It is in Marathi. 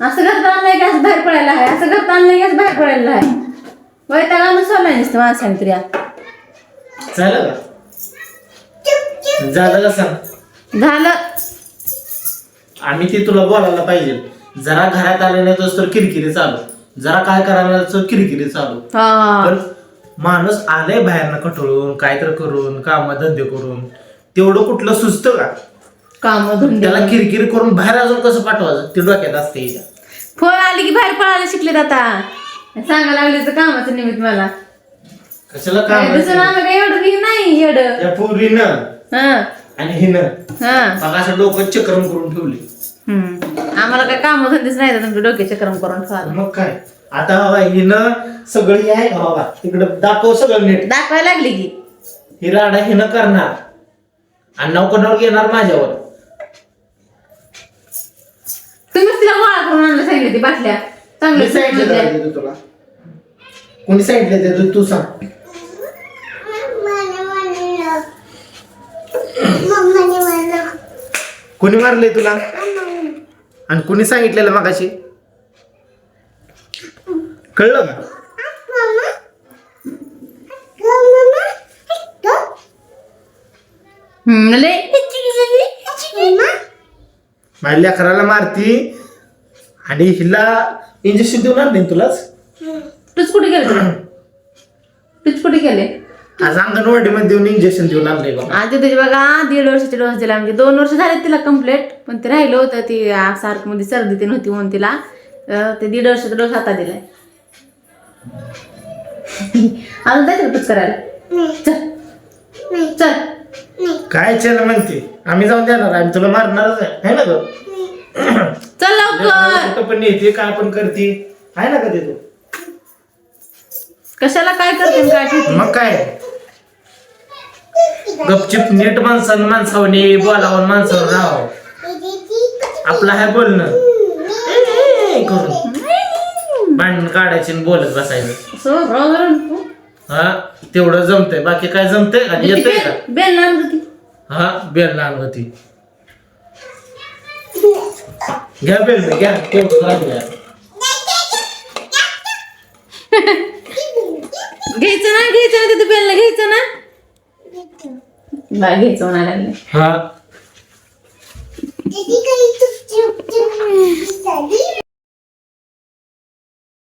असं घरात आणलंय की असं बाहेर पडायला आहे. असं घरात आणलंय की असं बाहेर पडायला आहे. आणून सोडलाय नुसतं माणसाने तरी आता. झालं का? झालं का सांग? झालं. आम्ही ते तुला बोलायला पाहिजे. जरा घरात आले नाही तर किरकिरी चालू. जरा काय करायला किरकिरी चालू. हा. पण माणूस आलाय बाहेरनं कटळून काय तर करून काम धंदे करून. तेवढं कुठलं सुचतं का? काम त्याला किरकिरी करून बाहेर अजून कसं पाठवायचं? ते डोक्यात असते हिच्या. फोन आली की बाहेर पडायला शिकलेत आता. सांगा लागले तर कामाचं निमित्त मला. कशाला काम दुसरं नाव काही एवढं की नाही एवढं. त्या पोरीनं. हा. आणि हिनं. असं डोकं चक्रम करून ठेवली. आम्हाला काय काम धंदेच नाही तर तुमच्या डोक्याचे क्रम करून ठेवायला. मग काय? आता बाबा हिनं सगळी आहे का बाबा? तिकडं दाखव सगळं नीट. दाखवायला लागली की. ही राडा हिनं करणार. आणि नौकरनावर घेणार माझ्यावर. तुम्हीच तिला गोळा करून आणलं सांगितलं ती बाटल्या. सांगितलं. चांगलं तुला. कोणी सांगितलं ते तू- तू सांग. कोणी मारलंय तुला? आणि कोणी सांगितलेलं मगाशी? कळलं का? लय. माझ्या लेकराला मारती. आणि हिला इंजेक्शन देऊन नाही तुलाच. तूच कुठे गेले तूच कुठे गेले? आज अंगणवाडी मध्ये देऊन इंजेक्शन देऊन आणलंय बघा आधी तुझी बघा दीड वर्षाचे डोस दिला म्हणजे दोन वर्ष झाले तिला कंप्लीट पण ते राहिलं होतं ती सारखं मध्ये सर्दी ते नव्हती म्हणून तिला. अं, ते दीड वर्षाचा डोस आता दिलाय. अजून जायचं का तूच करायला? चल. चल. काय चल म्हणते? आम्ही जाऊन देणार आम्ही तुला मारणारच आहे. है ना ग? चल लवकर. कुठं पण येते काय पण करते. आहे ना कधी तू? कशाला काय करते काय ठेवते? मग काय? गपचिप नीट माणसानं माणसावने बोलावं माणसावर राहावं. आपलं आहे बोलणं. ए, करून. भांडण काढायचे आणि बोलत बसायचं. असं हा तेवढं जमतंय. बाकी काय जमतंय? आणि येतंय का? बेल हा बेल लहान होती. घ्या बेल घ्या तेवढं राहिलं. घ्यायचं ना घ्यायचं ना तिथे बेलला घ्यायचं ना. बा घ्यायचं म्हणायला लागले. हा.